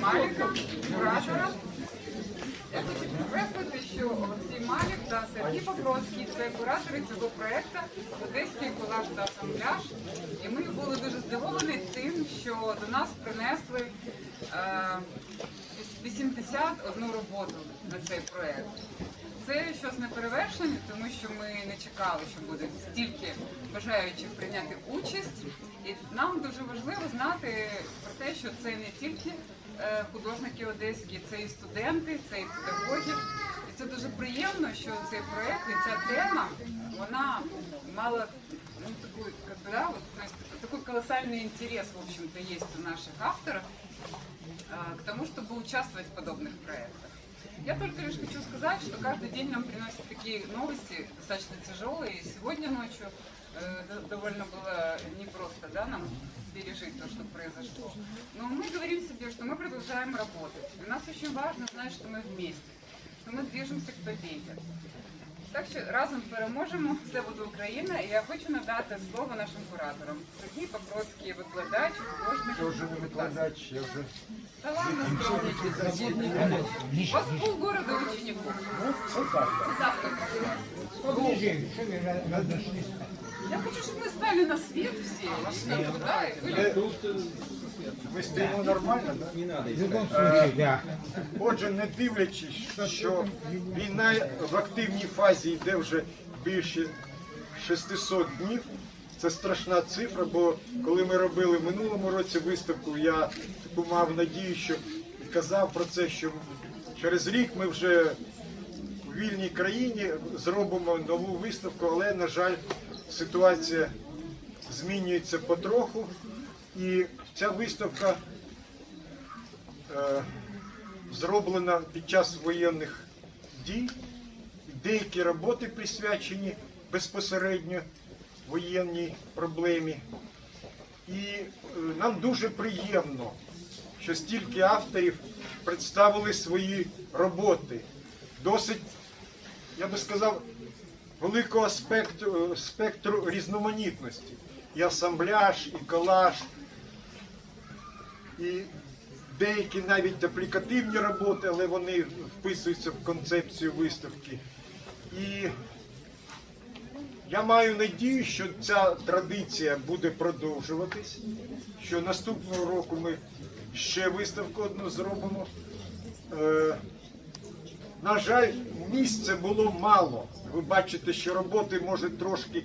Маліка, куратора. Я хочу підкреслити, що Олексій Малік та Сергій Покровський це куратори цього проекту Одеський колаж та асамбляж. І ми були дуже здивовані тим, що до нас принесли е, 81 роботу на цей проект. Це щось неперевершене, тому що ми не чекали, що буде стільки бажаючих прийняти участь. І нам дуже важливо знати про те, що це не тільки е, художники одеські, це і студенти, це і педагоги. І це дуже приємно, що цей проект і ця тема вона мала ну, таку, как бы, да, вот, то есть, такой колоссальный интерес, в общем-то, есть у наших авторов а, к тому, чтобы участвовать в подобных проектах. Я только лишь хочу сказать, что каждый день нам приносят такие новости, достаточно тяжелые. И сегодня ночью э, д- довольно было непросто да, нам пережить то, что произошло. Но мы говорим себе, что мы продолжаем работать. И нас очень важно знать, что мы вместе, что мы движемся к победе. Так що разом переможемо, все буде Україна. І я хочу надати слово нашим кураторам. Сергій Покровський, викладач, художник. Я вже не викладач, я вже Да ладно, скромничать. У вас полгорода учеников. Завтра. Я хочу, чтобы мы стали на свет все, на свет, да, и были ми стоїмо нормально, да? В любом случае, да. Отже, не дивлячись, що війна в активній фазі йде вже більше 600 днів. Це страшна цифра, бо коли ми робили в минулому році виставку, я таку мав надію, що і казав про це, що через рік ми вже у вільній країні зробимо нову виставку, але, на жаль, ситуація змінюється потроху. І ця виставка е, зроблена під час воєнних дій. Деякі роботи присвячені безпосередньо воєнній проблемі. І е, нам дуже приємно, що стільки авторів представили свої роботи. Досить, я би сказав, великого спектру, е, спектру різноманітності. І асамбляж, і колаж, і деякі навіть аплікативні роботи, але вони вписуються в концепцію виставки. І я маю надію, що ця традиція буде продовжуватись, що наступного року ми ще виставку одну зробимо. Е, на жаль, місця було мало. Ви бачите, що роботи може трошки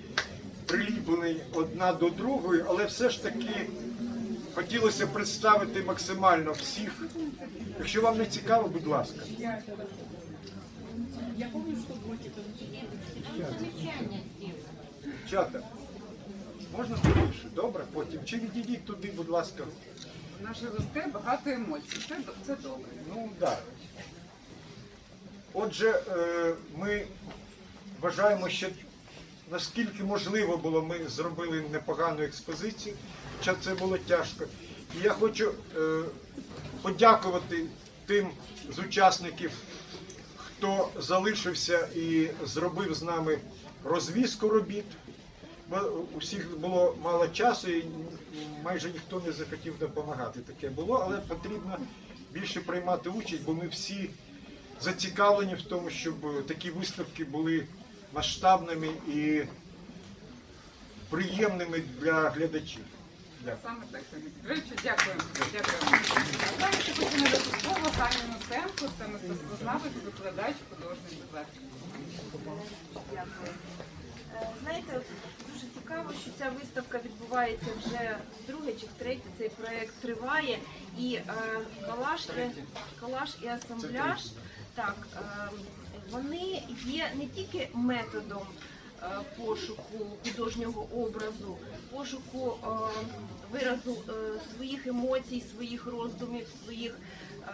приліплені одна до другої, але все ж таки хотілося представити максимально всіх. Якщо вам не цікаво, будь ласка. Я помню, що Чата, можна більше? Добре, потім. Чи відійдіть туди, будь ласка. у наших багато емоцій. Це, це добре. Ну так. Отже, е, ми вважаємо, що наскільки можливо було, ми зробили непогану експозицію, хоча це було тяжко. І я хочу е, подякувати тим з учасників, хто залишився і зробив з нами розвізку робіт. Бо у всіх було мало часу і майже ніхто не захотів допомагати. Таке було, але потрібно більше приймати участь, бо ми всі зацікавлені в тому, щоб такі виставки були масштабними і приємними для глядачів. Дякую. Саме так, Сергій Петровичу, дякуємо. Дякуємо. А зараз я хочу надати слово Носенко, це мистецтвознавець, викладач, художник, будь ласка. Дякую. Е, Знаєте, дуже цікаво, що ця виставка відбувається вже друге чи втретє. Цей проект триває. І е, колаж, і, колаж і асамбляж, так, е, вони є не тільки методом е, пошуку художнього образу, пошуку е, виразу е, своїх емоцій, своїх роздумів, своїх е,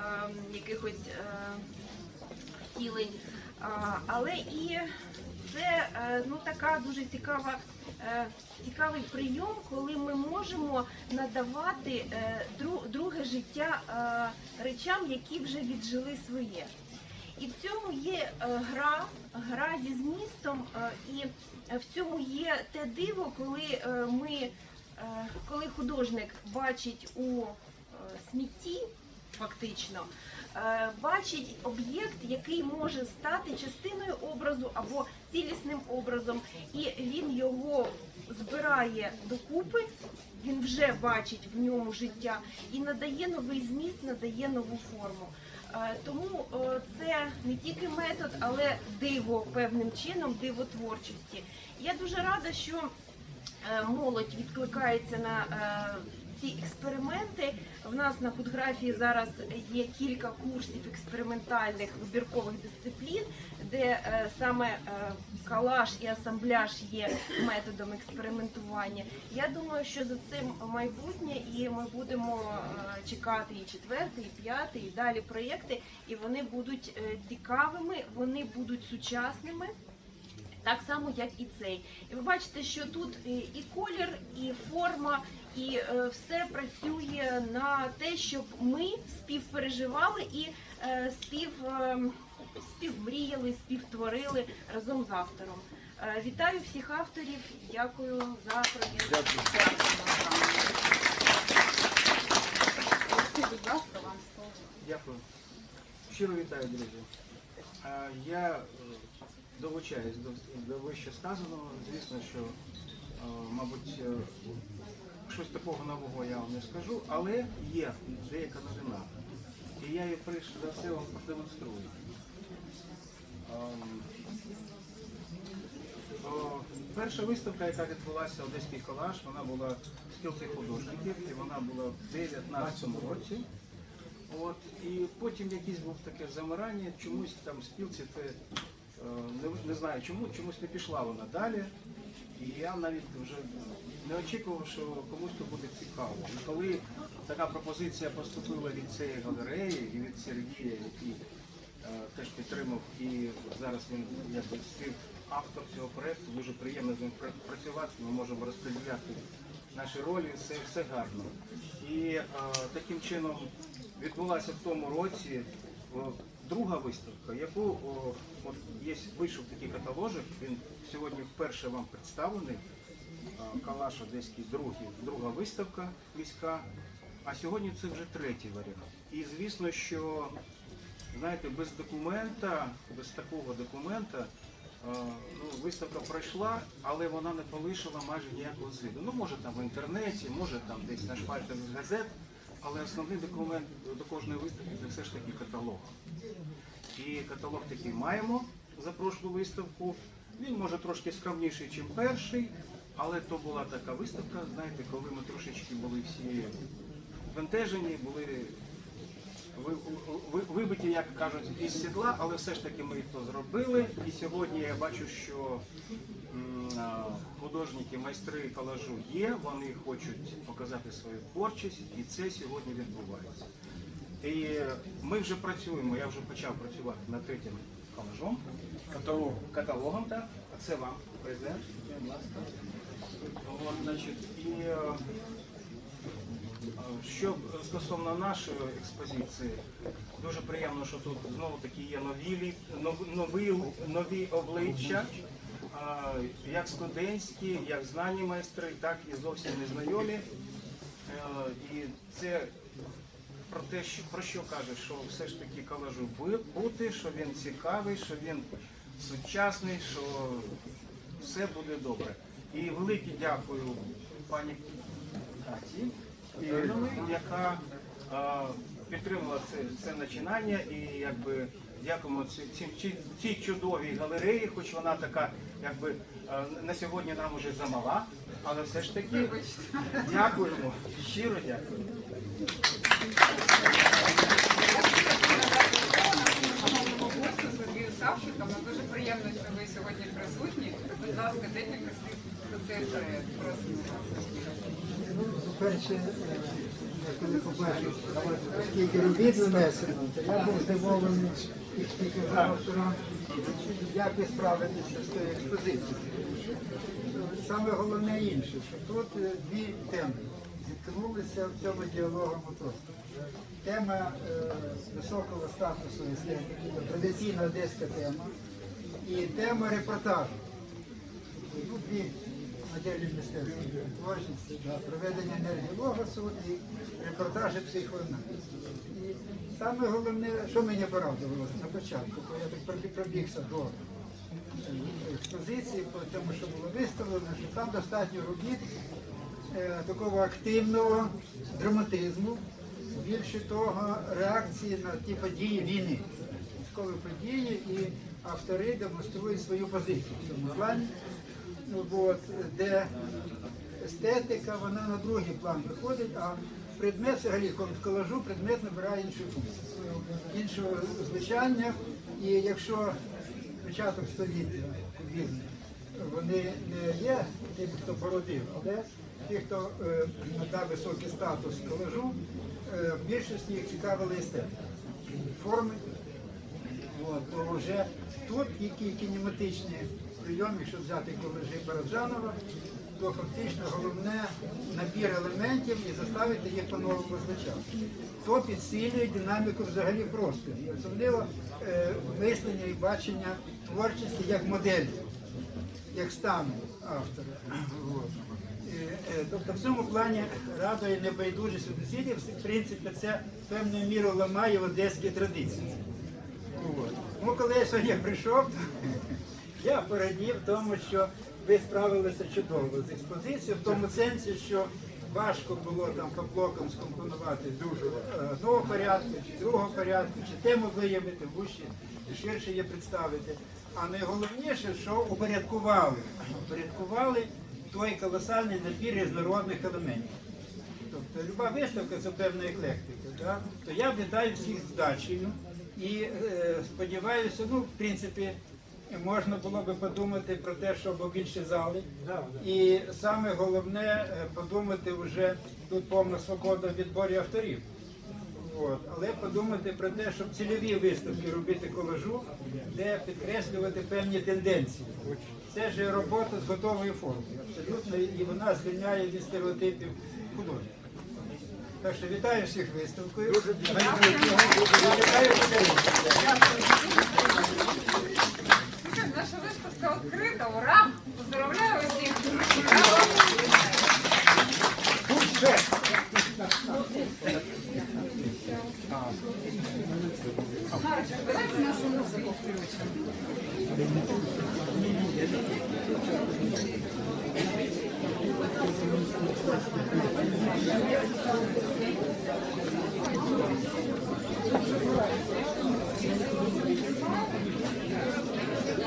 якихось. е, втілень. Але і це ну, така дуже цікава, цікавий прийом, коли ми можемо надавати друге життя речам, які вже віджили своє. І в цьому є е, гра, гра зі змістом, е, і в цьому є те диво, коли е, ми, коли художник бачить у смітті фактично, бачить об'єкт, який може стати частиною образу або цілісним образом, і він його збирає докупи. Він вже бачить в ньому життя і надає новий зміст, надає нову форму. Е, Тому е, це не тільки метод, але диво певним чином, диво творчості. Я дуже рада, що е, молодь відкликається на е, ці експерименти. В нас на фотографії зараз є кілька курсів експериментальних вибіркових дисциплін, де е, саме е, калаш і асамбляж є методом експериментування. Я думаю, що за цим майбутнє, і ми будемо е, чекати і четвертий, і п'ятий, і далі проєкти, і вони будуть цікавими, вони будуть сучасними. Так само, як і цей. І ви бачите, що тут і колір, і форма, і е, все працює на те, щоб ми співпереживали і е, спів, е, співмріяли, співтворили разом з автором. Вітаю всіх авторів, дякую за. Олексій, будь ласка, вам слово. Дякую. Щиро вітаю, друзі. Я долучаюсь до, вище сказаного. Звісно, що, мабуть, щось такого нового я вам не скажу, але є деяка новина. І я її прийшов за все вам продемонструю. Ем, Перша виставка, яка відбулася Одеський колаж, вона була в спілці художників, і вона була в 2019 році. От, і потім якийсь був таке замирання, чомусь там спілці це е, не, не знаю чому, чомусь не пішла вона далі. І я навіть вже не очікував, що комусь то буде цікаво. І коли така пропозиція поступила від цієї галереї і від Сергія, який е, теж підтримав, і зараз він якби автор цього проєкту, дуже приємно з ним працювати, ми можемо розподіляти наші ролі, все, все гарно. І е, таким чином відбулася в тому році друга виставка, яку о, от є вийшов такий каталожик. Він сьогодні вперше вам представлений. Калаш Одеський другий, друга виставка міська. А сьогодні це вже третій варіант. І звісно, що знаєте, без документа, без такого документа. Ну, виставка пройшла, але вона не полишила майже ніякого сліду. Ну, може там в інтернеті, може там десь на шпальтах газет, але основний документ до кожної виставки це все ж таки каталог. І каталог такий маємо за прошлу виставку. Він може трошки скромніший, ніж перший, але то була така виставка, знаєте, коли ми трошечки були всі бентежені, були ви- ви- вибиті, як кажуть, із сідла, але все ж таки ми то зробили. І сьогодні я бачу, що художники, майстри колажу є, вони хочуть показати свою творчість, і це сьогодні відбувається. І ми вже працюємо, я вже почав працювати над третім колажом, каталогом, каталогом так. А це вам будь ласка. От, значить, і е, що стосовно нашої експозиції, дуже приємно, що тут знову таки є нові, нові, нові обличчя, як студентські, як знані майстри, так і зовсім незнайомі. Е, І це про те, що про що каже, що все ж таки колажу бу- бути, що він цікавий, що він сучасний, що все буде добре. І велике дякую пані Каті яка підтримала це, це начинання і якби дякуємо ці- цій чудовій галереї, хоч вона така, якби а, на сьогодні нам уже замала, але все ж таки дякуємо, щиро дякую. Гостю Сергію Савченко. Нам дуже приємно, що ви сьогодні присутні. Будь ласка, декілька слів про цей проект. Просимо вас. Е, я коли побачив, скільки робіт нанесено, то я був здивований, як ви справитеся з тою експозицією. Саме головне інше, що тут е, дві теми зіткнулися в цьому діалогу моторства. Тема е, високого статусу естетики, традиційна одеська тема, і тема репортажу ну, дві моделі мистецтва творчості, проведення енергії логосу і репортажі психоаналізу. Саме головне, що мене порадувало на початку, бо я так пробігся до е, експозиції, по тому, що було виставлено, що там достатньо робіт е, такого активного драматизму, більше того, реакції на ті події війни, військові події, і автори демонструють свою позицію в цьому плані. Ну, от, де естетика, вона на другий план виходить, а предмет взагалі колажу предмет набирає інші функції, іншого звучання. І якщо початок століття вони не є тим, хто породив, але ті, хто е, надав високий статус колажу, е, в більшості їх цікавили естетика. Форми, От, то вже тут які кінематичні прийоми, якщо взяти колежі Параджанова, то фактично головне набір елементів і заставити їх по-новому звучати. То підсилює динаміку взагалі простору. І особливо е, мислення і бачення творчості як моделі, як стану автора. Е, е, Тобто в цьому плані радує небайдужість одеситів, в принципі, це певною мірою ламає одеські традиції. От. Ну, коли я сьогодні прийшов, я порадів тому, що ви справилися чудово з експозицією, в тому сенсі, що важко було там по блокам скомпонувати дуже е, одного порядку, чи другого порядку, чи тему виявити, вужче і ширше її представити. А найголовніше, що упорядкували. Упорядкували той колосальний набір різнородних елементів. Тобто люба виставка це певна еклектика. Да? То я вітаю всіх з дачею і е, сподіваюся, ну, в принципі, можна було би подумати про те, щоб більше зали. І саме головне е, подумати вже тут повна свобода в відборі авторів. От. Але подумати про те, щоб цільові виставки робити колажу, де підкреслювати певні тенденції. Це ж робота з готовою формою, абсолютно, і вона звільняє від стереотипів художника. Так що вітаю всіх виставкою. Вітаю наша виставка відкрита, ура! Поздравляю усіх!